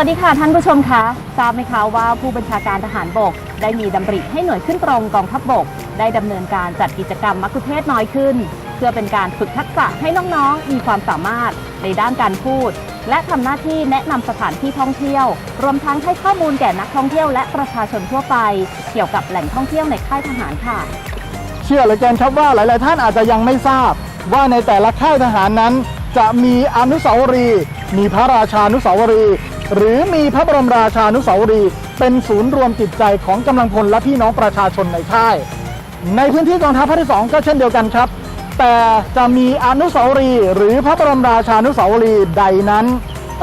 วัสดีค่ะท่านผู้ชมคะทราบไหมคะว่าผู้บัญชาการทหารบก ได้มีดำริให้หน่วยขึ้นตรงกองทัพบกได้ดำเนินการจัดกิจกรรมมัคคุเทศน้อยขึ้น เพื่อเป็นการฝึกทักษะให้น้องๆ มีความสามารถในด้านการพูด และทำหน้าที่แนะนำสถานที่ท่องเที่ยว รวมทั้งให้ข้อมูลแก่นักท่องเที่ยวและประชาชนทั่วไป เกี่ยวกับแหล่งท่องเที่ยวในค่ายทหารค่ะ เชื่อเหลือเกินครับว่าหลาย ๆ ท่านอาจจะยังไม่ทราบ ว่าในแต่ละค่ายทหารนั้น จะมีอนุสาวรีย์มีพระราชานุสาวรีย์ หรือมีพระบรมราชานุสาวรีย์เป็นศูนย์รวมจิตใจของกำลังพลและพี่น้องประชาชนในค่าย ในพื้นที่กองทัพภาคที่สองก็เช่นเดียวกันครับ แต่จะมีอนุสาวรีย์หรือพระบรมราชานุสาวรีย์ใดนั้น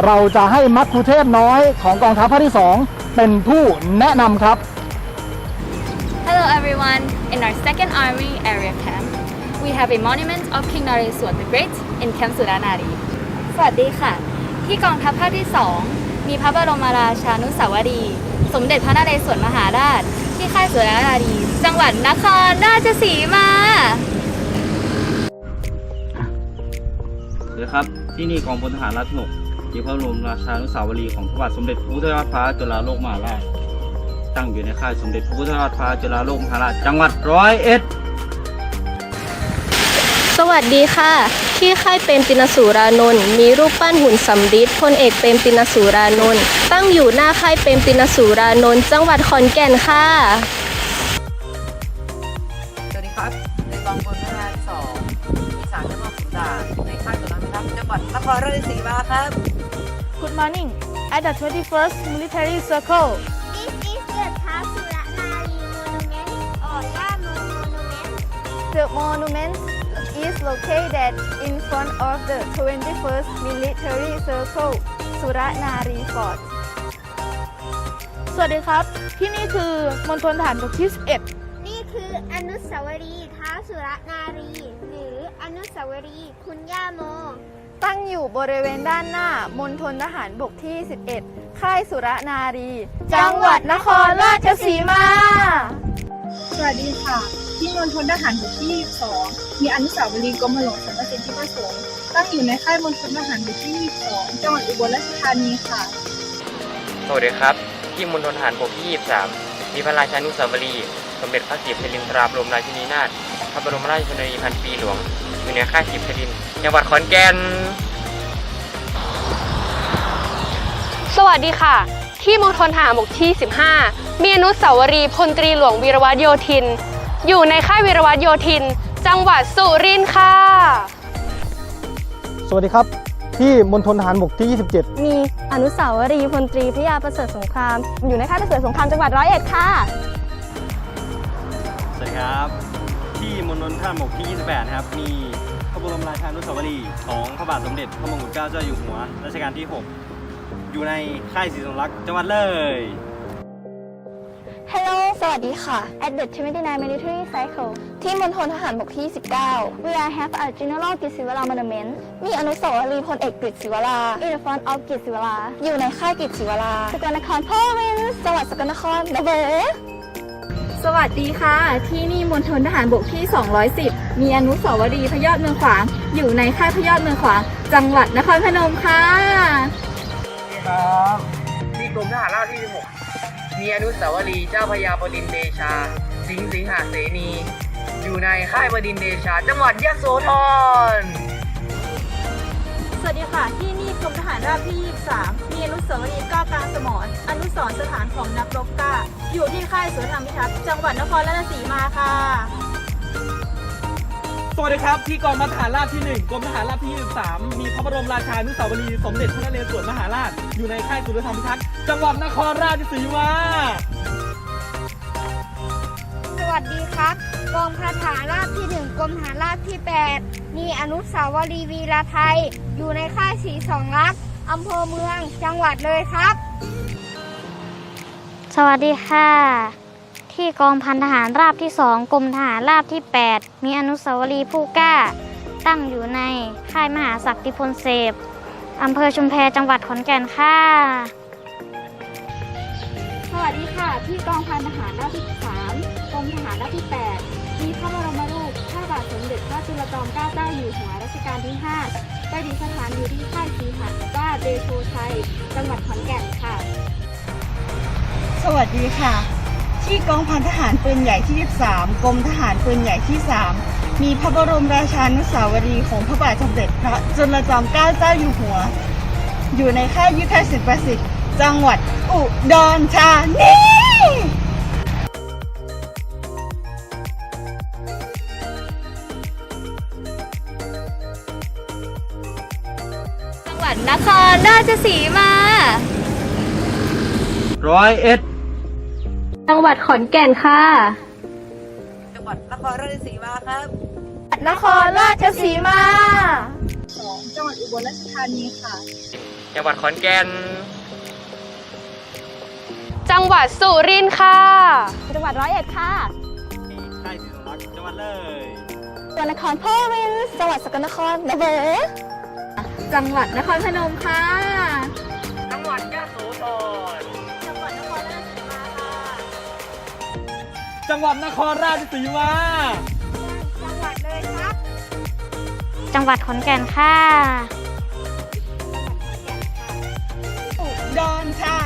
เราจะให้มัคคุเทศก์น้อยของกองทัพภาคที่สองเป็นผู้แนะนำครับ Hello everyone. In our second army area camp, we have a monument of King Naresuan the Great in Camp Suranari. สวัสดีค่ะ ที่กองทัพภาคที่ 2 มีพระบรมราชานุสาวรีย์สมเด็จพระนเรศวรมหาราช ที่ค่ายสุรนารี จังหวัดนครราชสีมาสวัสดีครับที่นี่กองพลทหารราบที่หกมีพระบรมราชานุสาวรีย์ของพระบาทสมเด็จพระพุทธยอดฟ้าจุฬาโลกมหาราชตั้งอยู่ในค่ายสมเด็จพระพุทธยอดฟ้าจุฬาโลกมหาราชจังหวัดร้อยเอ็ด สวัสดีค่ะ ที่ค่ายเปรมตินสูรานนท์มีรูปปั้นหุ่นสำริดพลเอกเปรมตินสูรานนท์ตั้งอยู่หน้าค่ายเปรมตินสูรานนท์จังหวัดขอนแก่นค่ะ สวัสดีครับในกองพลทหารสองมีสารจังหวัดสุราษฎร์ในค่ายตุลาพิทักษ์จังหวัดนครราชสีมาครับ Good morning. At the 21st Military Circle, This is the Tasuranari Monument or Yamo Monument. the monument is located in front of the 21st Military Circle, Suranari Fort. สวัสดีครับ ที่นี่คือมณฑลฐานบกที่11นี่คืออนุสาวรีย์ท้าวสุรนารี หรืออนุสาวรีย์คุณย่าโมตั้งอยู่บริเวณด้านหน้ามณฑลทหารบกที่ 11 ค่ายสุรนารี จังหวัดนครราชสีมา สวัสดีค่ะ ที่มณฑลทหารบกที่ 22 มีอนุสาวรีย์กรมหลวงสมเด็จที่ประสงค์ตั้งอยู่ในค่ายมณฑลทหารบกที่ 22 จังหวัดอุบลราชธานีค่ะ สวัสดีครับ ที่มณฑลทหารบกที่ 23 มีพระราชานุสาวรีย์สมเด็จพระศรีพลินทราบรมราชินีนาถพระบรมราชชนนีพันปีหลวงอยู่ในค่ายศรีพลินจังหวัดขอนแก่น สวัสดีค่ะ ที่มณฑลทหารบกที่ 15 มีอนุสาวรีย์พลตรีหลวงวีรวัตโยธิน อยู่ในค่ายวีรวัตโยธิน จังหวัดสุรินทร์ค่ะ สวัสดีครับ ที่มณฑลทหารบกที่ 27 มีอนุสาวรีย์พลตรีพระยาประเสริฐสงคราม อยู่ในค่ายประเสริฐสงครามจังหวัดร้อยเอ็ดค่ะ สวัสดีครับ ที่มณฑลทหารบกที่ 28 นะครับ มีพระบรมราชานุสาวรีย์ของพระบาทสมเด็จพระมงกุฎเกล้าเจ้าอยู่หัวรัชกาลที่ 6 อยู่ในค่ายศรีสงรักษ์จังหวัดเลย Hello สวัสดีค่ะ At the 29 Military Cycle ที่มณฑลทหารบกที่ 19 We are have a General กฤษศิวรา Monument มีอนุสาวรีย์พลเอกกฤษศิวรา In the front of กฤษศิวรา อยู่ในค่ายกฤษศิวราสกลนคร Province จังหวัดสกลนครดับเบิลสวัสดีค่ะ ที่นี่มณฑลทหารบกที่ 210 มีอนุสาวรีย์พระยอดเมืองขวาง อยู่ในค่ายพระยอดเมืองขวาง จังหวัดนครพนมค่ะ ครับ ที่กรมทหารราบที่ 16 มีอนุสาวรีย์เจ้าพระยาบดินเดชา สิงห์สิงหาเสนี อยู่ในค่ายบดินเดชา จังหวัดยะโสธร สวัสดีค่ะ ที่นี่กรมทหารราบที่ 23 มีอนุสาวรีย์กล้ากลางสมรอนุสรณ์สถานของนักรบกล้า อยู่ที่ค่ายสวนธรรมพิทักษ์จังหวัดนครราชสีมาค่ะ สวัสดีครับที่กองพันทหารราบที่ 1กรมทหารราบที่23มีพระบรมราชานุสาวรีย์สมเด็จพระนเรศวรมหาราช อยู่ในค่ายสุรธรรมพิทักษ์จังหวัดนครราชสีมาสวัสดีครับกองพันทหารราบที่หนึ่งกรมทหารราบที่ 8 มีอนุสาวรีย์วีรไทย อยู่ในค่ายสีสองลักษณ์อำเภอเมืองจังหวัดเลยครับ สวัสดีค่ะ ที่กองพันทหารราบที่สองกรมทหารราบที่ 8 มีอนุสาวรีย์ผู้กล้า ตั้งอยู่ในค่ายมหาศักดิพลเสพอำเภอชุมแพจังหวัดขอนแก่นค่ะ สวัสดีค่ะ ที่กองพันทหารราบที่3กรมทหารราบที่ 8 มีพระบรมรูปพระบาบาทสมเด็จพระจุลจอมเกล้าเจ้าอยู่หัวรัชกาลที่ 5 ประดิษฐานอยู่ที่ค่ายสีหันบ้านเดโชชัย จังหวัดขอนแก่นค่ะ สวัสดีค่ะ ที่กองพันทหารปืนใหญ่ที่23กรมทหารปืนใหญ่ที่ 3 มีพระบรมราชานุสาวรีย์ของพระบาทสมเด็จพระจุลจอมเกล้าเจ้าอยู่หัว อยู่ในค่ายยุทธศิลป์ประสิทธิ์ จังหวัดอุดรธานีจังหวัดนครราชสีมาร้อยเอ็ด จังหวัดขอนแก่นค่ะ จังหวัดนครราชสีมาครับนครราชสีมา2จังหวัดอุบลราชธานีค่ะ จังหวัดขอนแก่น จังหวัดสุรินทร์ค่ะ จังหวัดร้อยเอ็ดค่ะค่ายศรีสลักษณ์จังหวัดเลยจังหวัดนครพนมจังหวัดสกลนครนะเบอจังหวัดนครพนมค่ะ จังหวัดนครราชสีมา จังหวัดเลยครับจังหวัดขอนแก่นค่ะ อุดรค่ะ